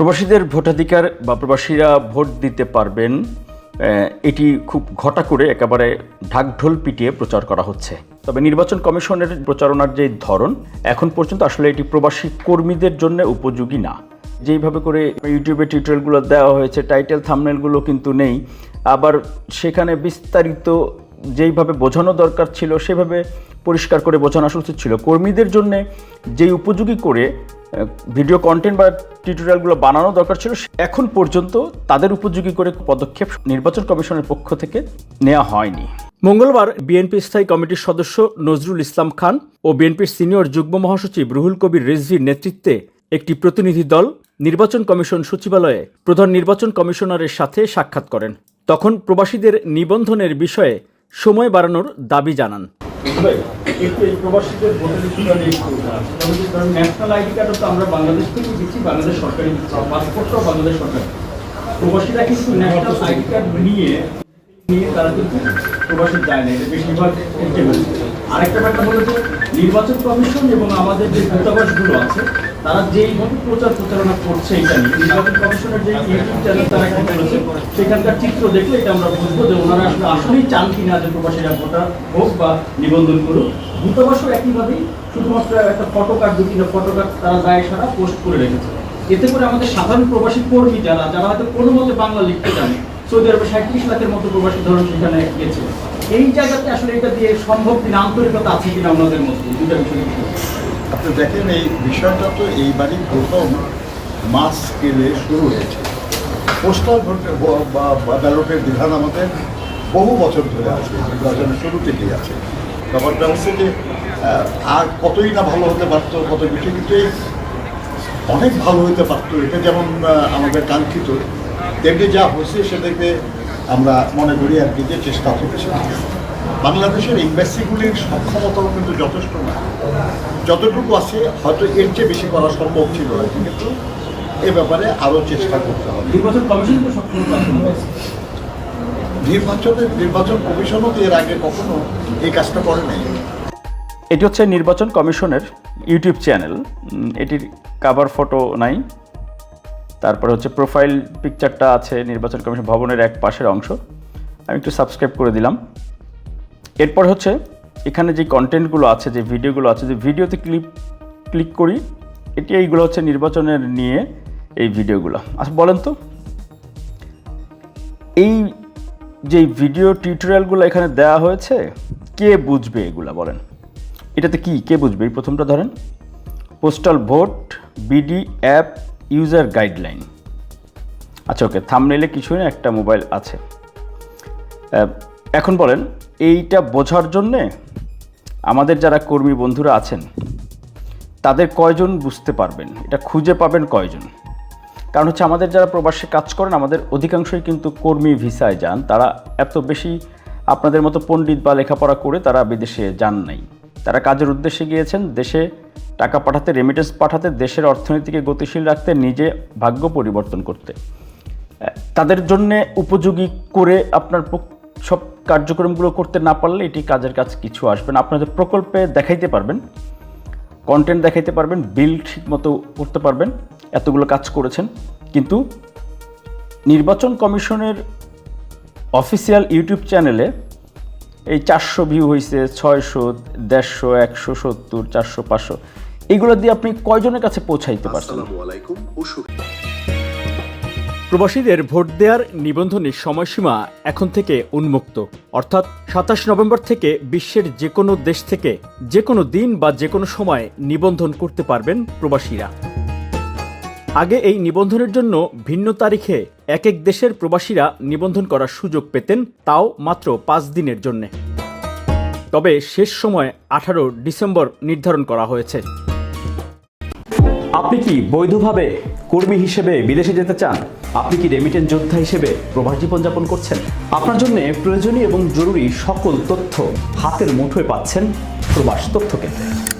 প্রবাসীদের ভোটাধিকার বা প্রবাসীরা ভোট দিতে পারবেন এটি খুব ঘটা করে একেবারে ঢাকঢোল পিটিয়ে প্রচার করা হচ্ছে। তবে নির্বাচন কমিশনের প্রচারণার যে ধরন, এখন পর্যন্ত আসলে এটি প্রবাসী কর্মীদের জন্য উপযোগী না। যেইভাবে করে ইউটিউবে টিউটোরিয়ালগুলো দেওয়া হয়েছে, টাইটেল, থামনেলগুলো কিন্তু নেই। আবার সেখানে বিস্তারিত যেইভাবে বোঝানো দরকার ছিল, সেভাবে পরিষ্কার করে বোঝানো আসা উচিত ছিল। কর্মীদের জন্য যেই উপযোগী করে ভিডিও কন্টেন্ট বা টিউটোরিয়ালগুলো বানানো দরকার ছিল এখন পর্যন্ত তাদের উপযোগী করে পদক্ষেপ নির্বাচন কমিশনের পক্ষ থেকে নেওয়া হয়নি। মঙ্গলবার বিএনপি স্থায়ী কমিটির সদস্য নজরুল ইসলাম খান ও বিএনপির সিনিয়র যুগ্ম মহাসচিব রুহুল কবির রিজভির নেতৃত্বে একটি প্রতিনিধি দল নির্বাচন কমিশন সচিবালয়ে প্রধান নির্বাচন কমিশনারের সাথে সাক্ষাৎ করেন। তখন প্রবাসীদের নিবন্ধনের বিষয়ে সময় বাড়ানোর দাবি জানান। ন্যাশনাল আইডি কার্ডও তো আমরা বাংলাদেশ থেকে দিচ্ছি বাংলাদেশ সরকারি পাসপোর্টটাও বাংলাদেশ সরকার। প্রবাসীরা কিন্তু ন্যাশনাল আইডি কার্ড নিয়ে নিয়ে তারা কিন্তু প্রবাসী যায় না এটা বেশিরভাগ আরেকটা ব্যাপার হলো যে নির্বাচন কমিশন এবং আমাদের যে দূতাবাসগুলো আছে তারা যেইভাবে প্রচার প্রচারণা করছে এটা নিয়ে, নির্বাচন কমিশনের যে ইউটিউব চ্যানেল তারা একটা করেছে, সেখানকার চিত্র দেখলে এটা আমরা বুঝব যে ওনারা আসলে আসলেই চান কিনা যে প্রবাসীরা ভোটার হোক বা নিবন্ধন করুক। দূতাবাসও একইভাবেই শুধুমাত্র একটা ফটো কার্ড দু তিনটা ফটো কার্ড তারা যায় সারা পোস্ট করে রেখেছে। এতে করে আমাদের সাধারণ প্রবাসী কর্মী যারা যারা হয়তো কোনো মতে বাংলা লিখতে জানে, সৌদি আরবে সাঁত্রিশ লাখের মতো প্রবাসী ধরুন সেখানে গেছে। এই জায়গাতে আসলে এটা দিয়ে সম্ভব কিনা? আন্তরিকতা আছে কিনা আমাদের মধ্যে? দুটা বিষয় আপনি দেখেন, এই বিষয়টা তো এইবারই প্রথম মাস স্কেলে শুরু হয়েছে। পোস্টাল ভোটের বা ব্যালটের বিধান আমাদের বহু বছর ধরে আছে, নির্বাচনের শুরু থেকেই আছে। ব্যাপারটা হচ্ছে যে আর কতই না ভালো হতে পারতো, কত বিষয় কিন্তু এই অনেক ভালো হতে পারতো। এটা যেমন আমাদের কাঙ্ক্ষিত, তেমনি যা হচ্ছে সেটাকে আমরা মনে করি আর কি যে চেষ্টা হচ্ছে বাংলাদেশের এম্বাসিগুলির সক্ষমতাও কিন্তু যথেষ্ট না। যতটুকু আছে হয়তো এর চেয়ে বেশি করা সম্ভব ছিল আর কি, কিন্তু এ ব্যাপারে আরও চেষ্টা করতে হবে। নির্বাচন কমিশন? নির্বাচনের নির্বাচন কমিশনও তো এর আগে কখনো এই কাজটা করে নাই। এটি হচ্ছে নির্বাচন কমিশনের ইউটিউব চ্যানেল। এটির কাভার ফটো নাই। তারপরে হচ্ছে প্রোফাইল পিকচারটা আছে নির্বাচন কমিশন ভবনের এক পাশের অংশ। আমি একটু সাবস্ক্রাইব করে দিলাম। এরপর হচ্ছে এখানে যে কন্টেন্টগুলো আছে, যে ভিডিওগুলো আছে, যে ভিডিওতে ক্লিক ক্লিক করি, এটি এইগুলো হচ্ছে নির্বাচনের নিয়ে এই ভিডিওগুলো আচ্ছা বলেন তো, এই যে ভিডিও টিউটোরিয়ালগুলো এখানে দেওয়া হয়েছে, কে বুঝবে এগুলা বলেন? এটাতে কি, কে বুঝবে? এই প্রথমটা ধরেন। Postal vote BD app user guideline আচ্ছা ওকে থামনেলে কিছুই না, একটা মোবাইল আছে। এখন বলেন, এইটা বোঝার জন্যে আমাদের যারা কর্মী বন্ধুরা আছেন, তাদের কয়জন বুঝতে পারবেন? এটা খুঁজে পাবেন কয়জন? কারণ হচ্ছে আমাদের যারা প্রবাসে কাজ করেন, আমাদের অধিকাংশই কিন্তু কর্মী ভিসায় যান। তারা এত বেশি আপনাদের মতো পণ্ডিত বা লেখাপড়া করে তারা বিদেশে যান নাই। তারা কাজের উদ্দেশ্যে গিয়েছেন, দেশে টাকা পাঠাতে রেমিটেন্স পাঠাতে, দেশের অর্থনীতিকে গতিশীল রাখতে, নিজে ভাগ্য পরিবর্তন করতে। তাদের জন্য উপযোগী করে আপনার সব কার্যক্রমগুলো করতে না পারলে এটি কাজের কাজ কিছু আসবে না। আপনাদের প্রকল্পে দেখাইতে পারবেন কন্টেন্ট দেখাইতে পারবেন বিল ঠিক মতো করতে পারবেন, এতগুলো কাজ করেছেন। কিন্তু নির্বাচন কমিশনের অফিসিয়াল ইউটিউব চ্যানেলে এই চারশো ভিউ হয়েছে ছয়শো দেড়শো একশো সত্তর চারশো পাঁচশো। এগুলো দিয়ে আপনি কয়জনের কাছে পৌঁছাইতে পারছেন? আসসালামু আলাইকুম ও শু- প্রবাসীদের ভোট দেওয়ার নিবন্ধনের সময়সীমা এখন থেকে উন্মুক্ত। অর্থাৎ সাতাশ নভেম্বর থেকে বিশ্বের যে কোনো দেশ থেকে যে কোনো দিন বা যে কোনো সময় নিবন্ধন করতে পারবেন প্রবাসীরা। আগে এই নিবন্ধনের জন্য ভিন্ন তারিখে এক এক দেশের প্রবাসীরা নিবন্ধন করার সুযোগ পেতেন, তাও মাত্র পাঁচ দিনের জন্যে। তবে শেষ সময় আঠারো ডিসেম্বর নির্ধারণ করা হয়েছে। আপনি কি বৈধভাবে কর্মী হিসেবে বিদেশে যেতে চান? আপনি কি রেমিটেন্স যোদ্ধা হিসেবে প্রবাস জীবনযাপন করছেন? আপনার জন্য প্রয়োজনীয় এবং জরুরি সকল তথ্য হাতের মুঠোয় পাচ্ছেন প্রবাস তথ্য কেন্দ্রে।